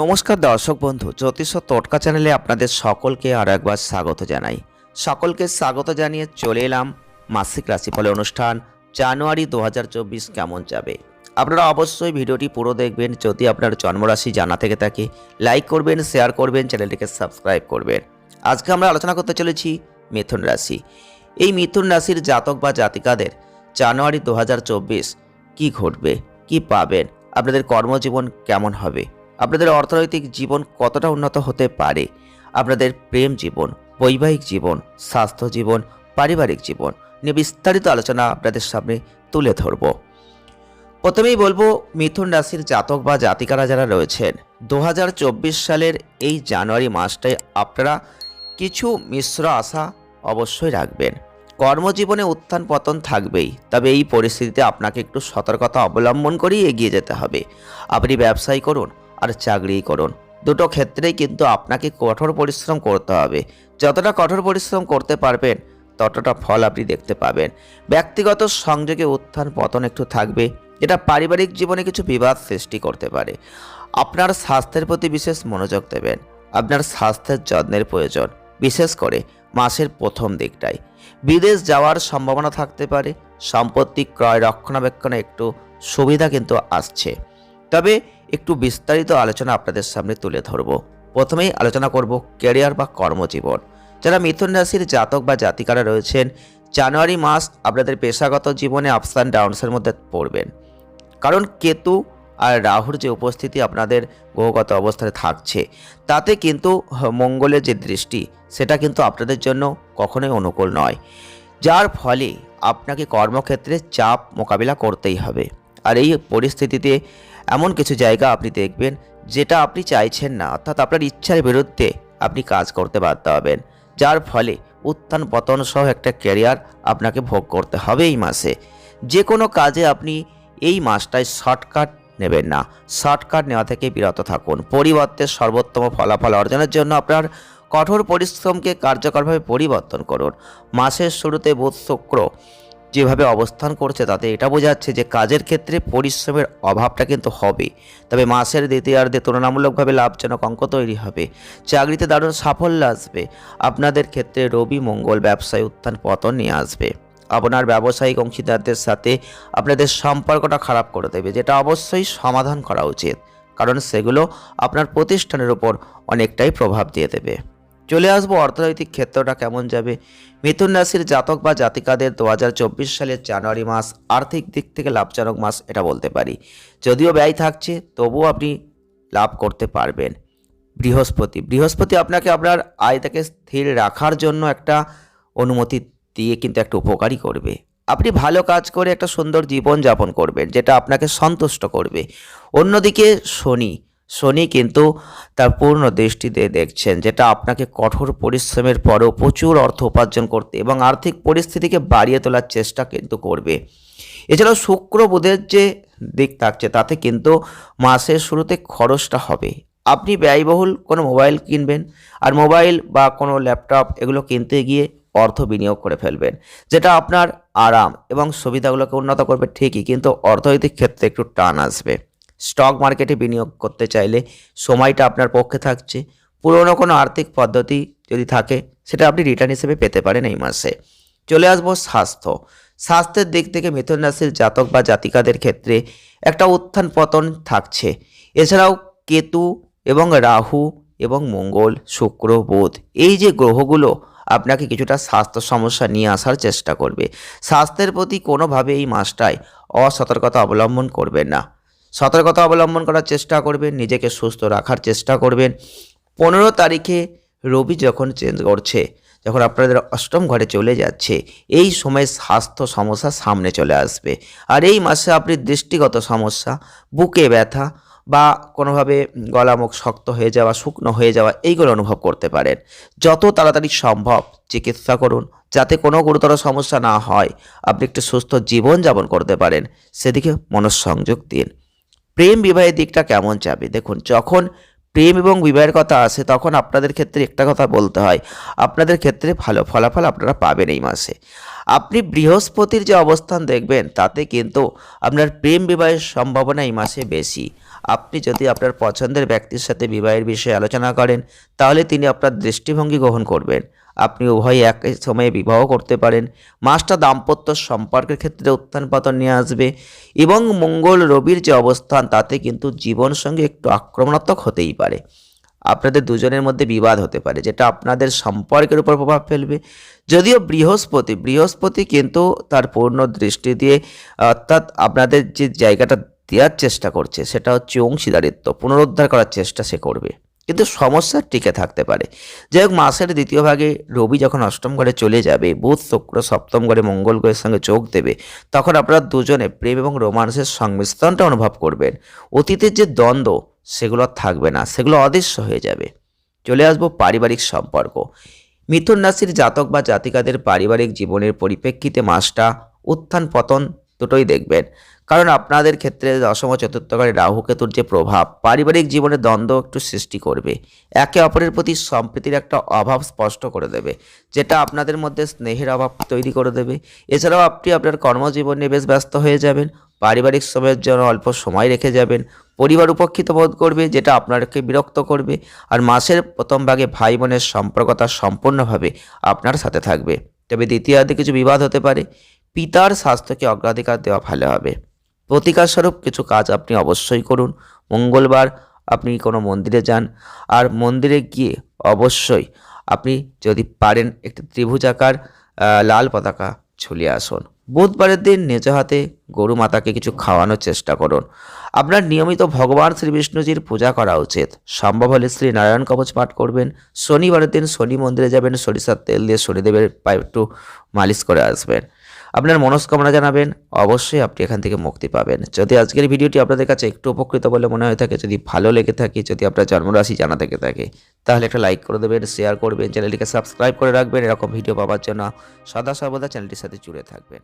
নমস্কার দর্শক বন্ধু, জ্যোতিষ টোটকা চ্যানেলে আপনাদের সকলকে আর একবার স্বাগত জানাই। সকলকে স্বাগত জানিয়ে চলে এলাম মাসিক রাশিফলের অনুষ্ঠান, জানুয়ারি দু হাজার চব্বিশ কেমন যাবে? আপনারা অবশ্যই ভিডিওটি পুরো দেখবেন, যদি আপনার জন্মরাশি জানা থেকে থাকে, লাইক করবেন, শেয়ার করবেন, চ্যানেলটিকে সাবস্ক্রাইব করবেন। আজকে আমরা আলোচনা করতে চলেছি মিথুন রাশি। এই মিথুন রাশির জাতক বা জাতিকাদের জানুয়ারি দু কি ঘটবে, কি পাবেন, আপনাদের কর্মজীবন কেমন হবে আপনাদের অর্থনৈতিক জীবন কতটা উন্নত হতে পারে? আপনাদের প্রেম জীবন, বৈবাহিক জীবন, স্বাস্থ্য জীবন, পারিবারিক জীবন নিয়ে বিস্তারিত আলোচনা আপনাদের সামনে তুলে ধরব। প্রথমেই বলব, মিথুন রাশির জাতক বা জাতিকারা যারা রয়েছেন দু হাজার চব্বিশ সালের এই জানুয়ারি মাসটায় আপনারা কিছু মিশ্র আশা অবশ্যই রাখবেন। কর্মজীবনে উত্থান পতন থাকবেই, তবে এই পরিস্থিতিতে আপনাকে একটু সতর্কতা অবলম্বন করেই এগিয়ে যেতে হবে। আপনি ব্যবসায়ী করুন আর চাকরিই করুন। দুটো ক্ষেত্রেই কিন্তু আপনাকে কঠোর পরিশ্রম করতে হবে। যতটা কঠোর পরিশ্রম করতে পারবেন, ততটা ফল আপনি দেখতে পাবেন। ব্যক্তিগত সংযোগে উত্থান পতন একটু থাকবে। এটা পারিবারিক জীবনে কিছু বিবাদ সৃষ্টি করতে পারে। আপনার স্বাস্থ্যের প্রতি বিশেষ মনোযোগ দেবেন। আপনার স্বাস্থ্যের যত্নের প্রয়োজন, বিশেষ করে মাসের প্রথম দিকটায়। বিদেশ যাওয়ার সম্ভাবনা থাকতে পারে। সম্পত্তি ক্রয় রক্ষণাবেক্ষণে একটু সুবিধা কিন্তু আসছে। তবে একটু বিস্তারিত আলোচনা আপনাদের সামনে তুলে ধরব। প্রথমেই আলোচনা করব ক্যারিয়ার বা কর্মজীবন। যারা মিথুন রাশির জাতক বা জাতিকারা রয়েছেন, জানুয়ারি মাস আপনাদের পেশাগত জীবনে আপস অ্যান্ড ডাউনসের মধ্যে পড়বেন। কারণ কেতু আর রাহুর যে উপস্থিতি আপনাদের গ্রহগত অবস্থায় থাকছে, তাতে কিন্তু মঙ্গলের যে দৃষ্টি, সেটা কিন্তু আপনাদের জন্য কখনোই অনুকূল নয়। যার ফলে আপনাকে কর্মক্ষেত্রে চাপ মোকাবিলা করতেই হবে। আর এই পরিস্থিতিতে এমন কিছু জায়গা আপনি দেখবেন যেটা আপনি চাইছেন না, অর্থাৎ আপনার ইচ্ছার বিরুদ্ধে আপনি কাজ করতে বাধ্য হবেন। যার ফলে উত্থান পতন সহ একটা ক্যারিয়ার আপনাকে ভোগ করতে হবে এই মাসে। যে কোনো কাজে আপনি এই মাসটায় শর্টকাট নেবেন না। শর্টকাট নেওয়া থেকে বিরত থাকুন। পরিবর্তে সর্বোত্তম ফলাফল অর্জনের জন্য আপনার কঠোর পরিশ্রমকে কার্যকরভাবে পরিবর্তন করুন। মাসের শুরুতে বুধ শুক্র যেভাবে অবস্থান করছে তাতে এটা বোঝাচ্ছে যে কাজের ক্ষেত্রে পরিশ্রমের অভাবটা কিন্তু হবে। তবে মাসের দ্বিতীয়ার্ধে তুলনামূলকভাবে লাভজনক অঙ্ক তৈরি হবে। চাকরিতে দারুণ সাফল্য আসবে। আপনাদের ক্ষেত্রে রবি মঙ্গল ব্যবসায় উত্থান পতন নিয়ে আসবে। আপনার ব্যবসায়িক অংশীদারদের সাথে আপনাদের সম্পর্কটা খারাপ করে দেবে, যেটা অবশ্যই সমাধান করা উচিত। কারণ সেগুলো আপনার প্রতিষ্ঠানের উপর অনেকটাই প্রভাব দিয়ে দেবে। চলে আসব অর্থনৈতিক ক্ষেত্রটা কেমন যাবে? মিথুন রাশির জাতক বা জাতিকাদের দু হাজার চব্বিশ সালের জানুয়ারি মাস আর্থিক দিক থেকে লাভজনক মাস এটা বলতে পারি। যদিও ব্যয় থাকছে, তবুও আপনি লাভ করতে পারবেন। বৃহস্পতি বৃহস্পতি আপনাকে আপনার আয়টাকে স্থির রাখার জন্য একটা অনুমতি দিয়ে কিন্তু একটা উপকারী করবে। আপনি ভালো কাজ করে একটা সুন্দর জীবন যাপন করবেন, যেটা আপনাকে সন্তুষ্ট করবে। অন্যদিকে শনি শনি কিন্তু তার পূর্ণ দৃষ্টিতে দেখছেন, যেটা আপনাকে কঠোর পরিশ্রমের পরেও প্রচুর অর্থ উপার্জন করতে এবং আর্থিক পরিস্থিতিকে বাড়িয়ে তোলার চেষ্টা কিন্তু করবে। এছাড়াও শুক্র বুধের যে দিক থাকছে, তাতে কিন্তু মাসের শুরুতে খরচটা হবে। আপনি ব্যয়বহুল কোনো মোবাইল কিনবেন আর মোবাইল বা কোনো ল্যাপটপ এগুলো কিনতে গিয়ে অর্থ বিনিয়োগ করে ফেলবেন, যেটা আপনার আরাম এবং সুবিধাগুলোকে উন্নত করবে ঠিকই, কিন্তু অর্থনৈতিক ক্ষেত্রে একটু টান আসবে। স্টক মার্কেটে বিনিয়োগ করতে চাইলে সময়টা আপনার পক্ষে থাকছে। পুরনো কোনো আর্থিক পদ্ধতি যদি থাকে, সেটা আপনি রিটার্ন হিসেবে পেতে পারেন এই মাসে। চলে আসব স্বাস্থ্য। স্বাস্থ্যের দিক থেকে মিথুন রাশির জাতক বা জাতিকাদের ক্ষেত্রে একটা উত্থান পতন থাকছে। এছাড়াও কেতু এবং রাহু এবং মঙ্গল, শুক্র, বুধ, এই যে গ্রহগুলো আপনাকে কিছুটা স্বাস্থ্য সমস্যা নিয়ে আসার চেষ্টা করবে। স্বাস্থ্যের প্রতি কোনোভাবে এই মাসটায় অসতর্কতা অবলম্বন করবেন না। সতর্কতা অবলম্বন করার চেষ্টা করবেন, নিজেকে সুস্থ রাখার চেষ্টা করবেন। পনেরো তারিখে রবি যখন চেঞ্জ করছে, যখন আপনাদের অষ্টম ঘরে চলে যাচ্ছে, এই সময় স্বাস্থ্য সমস্যা সামনে চলে আসবে। আর এই মাসে আপনি দৃষ্টিগত সমস্যা, বুকে ব্যথা বা কোনোভাবে গলা মুখ শক্ত হয়ে যাওয়া, শুকনো হয়ে যাওয়া, এইগুলো অনুভব করতে পারেন। যত তাড়াতাড়ি সম্ভব চিকিৎসা করুন, যাতে কোনো গুরুতর সমস্যা না হয়। আপনি একটু সুস্থ জীবন যাপন করতে পারেন। সেদিকে মনঃসংযোগ দিন। প্রেম বিবাহের দিকটা কেমন যাবে দেখুন, যখন প্রেম এবং বিবাহের কথা আসে, তখন আপনাদের ক্ষেত্রে একটা কথা বলতে হয়, আপনাদের ক্ষেত্রে ভালো ফলাফল আপনারা পাবেন এই মাসে। আপনি বৃহস্পতির যে অবস্থান দেখবেন, তাতে কিন্তু আপনার প্রেম বিবাহের সম্ভাবনা এই মাসে বেশি। আপনি যদি আপনার পছন্দের ব্যক্তির সাথে বিবাহের বিষয়ে আলোচনা করেন, তাহলে তিনি আপনার দৃষ্টিভঙ্গি গ্রহণ করবেন। আপনি উভয় একই সময়ে বিবাহ করতে পারেন। মাসটা দাম্পত্য সম্পর্কের ক্ষেত্রে উত্থান পতন নিয়ে আসবে এবং মঙ্গল, রবির যে অবস্থান, তাতে কিন্তু জীবন সঙ্গে একটু আক্রমণাত্মক হতেই পারে। আপনাদের দুজনের মধ্যে বিবাদ হতে পারে, যেটা আপনাদের সম্পর্কের উপর প্রভাব ফেলবে। যদিও বৃহস্পতি বৃহস্পতি কিন্তু তার পূর্ণ দৃষ্টি দিয়ে, অর্থাৎ আপনাদের যে জায়গাটা দেওয়ার চেষ্টা করছে, সেটা হচ্ছে অংশীদারিত্ব, পুনরুদ্ধার করার চেষ্টা সে করবে। কিন্তু সমস্যা টিকে থাকতে পারে। যাই হোক মাসের দ্বিতীয় ভাগে রবি যখন অষ্টম ঘরে চলে যাবে, বুধ, শুক্র সপ্তম ঘরে মঙ্গল গ্রহের সঙ্গে যোগ দেবে, তখন আপনারা দুজনে প্রেম এবং রোমান্সের সংমিশ্রণটা অনুভব করবেন। অতীতের যে দ্বন্দ্ব, সেগুলো থাকবে না, সেগুলো অদৃশ্য হয়ে যাবে। চলে আসব পারিবারিক সম্পর্ক। মিথুন রাশির জাতক বা জাতিকাদের পারিবারিক জীবনের পরিপ্রেক্ষিতে মাসটা উত্থান পতন দুটোই দেখবেন। কারণ আপনাদের ক্ষেত্রে দশম ও চতুর্থ ঘরে রাহু কেতুর যে প্রভাব, পারিবারিক জীবনে দ্বন্দ্ব একটু সৃষ্টি করবে। একে অপরের প্রতি সম্প্রীতির একটা অভাব স্পষ্ট করে দেবে, যেটা আপনাদের মধ্যে স্নেহের অভাব তৈরি করে দেবে। এছাড়াও আপনি আপনার কর্মজীবনে বেশ ব্যস্ত হয়ে যাবেন, পারিবারিক সময়ের জন্য অল্প সময় রেখে যাবেন, পরিবার উপেক্ষিত বোধ করবে, যেটা আপনাকে বিরক্ত করবে, আর মাসের প্রথম ভাগে ভাই বোনের সম্পর্কতা সম্পূর্ণভাবে আপনার সাথে থাকবে। তবে দ্বিতীয়ার্ধে কিছু বিবাদ হতে পারে পিতার স্বাস্থ্যকে অগ্রাধিকার দেওয়া ভালো হবে। প্রতিকার স্বরূপ কিছু কাজ আপনি অবশ্যই করুন। মঙ্গলবার আপনি কোনো মন্দিরে যান আর মন্দিরে গিয়ে অবশ্যই আপনি যদি পারেন একটি ত্রিভুজাকার লাল পতাকা ঝুলিয়ে আসুন। বুধবারের দিন নিজ হাতে গরু মাতাকে কিছু খাওয়ানোর চেষ্টা করুন। আপনার নিয়মিত ভগবান শ্রী বিষ্ণুজির পূজা করা উচিত। সম্ভব হলে শ্রী নারায়ণ কবচ পাঠ করবেন। শনিবারের দিন শনি মন্দিরে যাবেন, সরিষার তেল দিয়ে শনিদেবের পায়ে একটু মালিশ করে আসবেন। আপনার মনস্কামনা জানাবেন, অবশ্যই আপনি এখান থেকে মুক্তি পাবেন। যদি আজকের ভিডিওটি আপনাদের কাছে একটু উপকৃত বলে মনে হয়ে থাকে, যদি ভালো লেগে থাকে, যদি আপনার জন্মরাশি জানা থেকে থাকে, তাহলে একটা লাইক করে দেবেন শেয়ার করবেন, চ্যানেলটিকে সাবস্ক্রাইব করে রাখবেন, এরকম ভিডিও পাওয়ার জন্য সদা সর্বদা চ্যানেলটির সাথে জুড়ে থাকবেন।